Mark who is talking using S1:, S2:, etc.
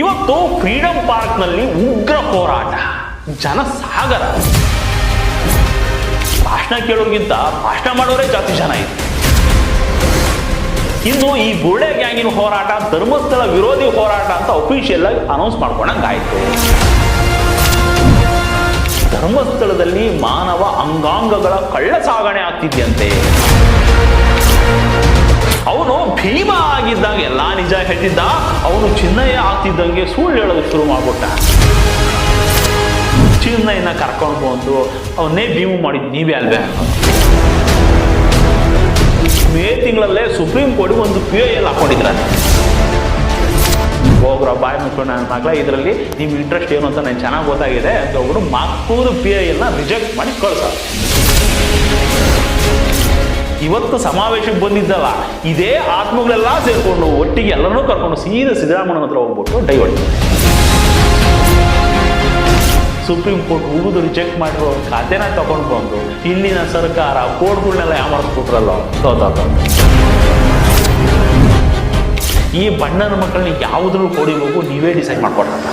S1: ಇವತ್ತು ಫ್ರೀಡಂ ಪಾರ್ಕ್ನಲ್ಲಿ ಉಗ್ರ ಹೋರಾಟ ಜನ ಸಾಗರ ಭಾಷಣ ಕೇಳೋರ್ಗಿಂತ ಭಾಷಣ ಮಾಡೋರೇ ಜಾತಿ ಜನ ಇದೆ ಇನ್ನು ಈ ಬುರ್ಡೆ ಗ್ಯಾಂಗಿನ ಹೋರಾಟ, ಧರ್ಮಸ್ಥಳ ವಿರೋಧಿ ಹೋರಾಟ ಅಂತ ಅಫಿಷಿಯಲ್ ಆಗಿ ಅನೌನ್ಸ್ ಮಾಡ್ಕೊಂಡಂಗಾಯ್ತು. ಧರ್ಮಸ್ಥಳದಲ್ಲಿ ಮಾನವ ಅಂಗಾಂಗಗಳ ಕಳ್ಳ ಸಾಗಣೆ ಆಗ್ತಿದ್ಯಂತೆ. ನಿಜ ಹೇಳ್ತಿದ್ದ ಅವನು ಚಿನ್ನಯ್ಯ ಆಗ್ತಿದ್ದಂಗೆ ಸುಳ್ಳು ಹೇಳೋದು ಶುರು ಮಾಡ್ಬಿಟ್ಟ. ಚಿನ್ನಯ್ಯನ ಕರ್ಕೊಂಡು ಬಂದು ಅವನ್ನೇ ಭೀಮು ಮಾಡಿದ್ ನೀವೇ ಅಲ್ವೇ? ಮೇ ತಿಂಗಳಲ್ಲೇ ಸುಪ್ರೀಂ ಕೋರ್ಟ್ ಒಂದು ಪಿ ಐ ಎಲ್ ಹಾಕೊಂಡಿದ್ದಾರೆ ಹೋಗ್ರ ಬಾಯ್ ನನ್ನ ಮಗಳ ಇದರಲ್ಲಿ ನಿಮ್ಮ ಇಂಟ್ರೆಸ್ಟ್ ಏನು ಅಂತ ನನಗೆ ಚೆನ್ನಾಗಿ ಗೊತ್ತಾಗಿದೆ ಅಂತ ಒಬ್ಬರು ಮಕ್ಕಳು ಪಿ ಐ ಎಲ್ನ ರಿಜೆಕ್ಟ್ ಮಾಡಿ ಕಳ್ಸ. ಇವತ್ತು ಸಮಾವೇಶಕ್ಕೆ ಬಂದಿದ್ದಲ್ಲ, ಇದೇ ಆತ್ಮಗಳೆಲ್ಲ ಸೇರಿಕೊಂಡು ಒಟ್ಟಿಗೆ ಎಲ್ಲರನ್ನೂ ಕರ್ಕೊಂಡು ಸೀದಾ ಸಿದ್ದರಾಮಯ್ಯನ ಹತ್ರ ಹೋಗ್ಬಿಟ್ಟು ಡೈವರ್ಟ್ ಸುಪ್ರೀಂ ಕೋರ್ಟ್ ಹುಡುಗರು ಚೆಕ್ ಮಾಡಿರೋ ಖಾತೆನ ತಗೊಂಡು ಬಂದು ಇಲ್ಲಿನ ಸರ್ಕಾರ ಕೋರ್ಟ್ಗಳನ್ನೆಲ್ಲ ಯಾಮರ್ಸ್ಬಿಟ್ರಲ್ಲ ತೋತ ಈ ಬಣ್ಣನ ಮಕ್ಕಳನ್ನ ಯಾವುದ್ರೂ ಕೊಡಿಬೇಕು ನೀವೇ ಡಿಸೈಡ್ ಮಾಡ್ಕೊಡ್ತಾರೆ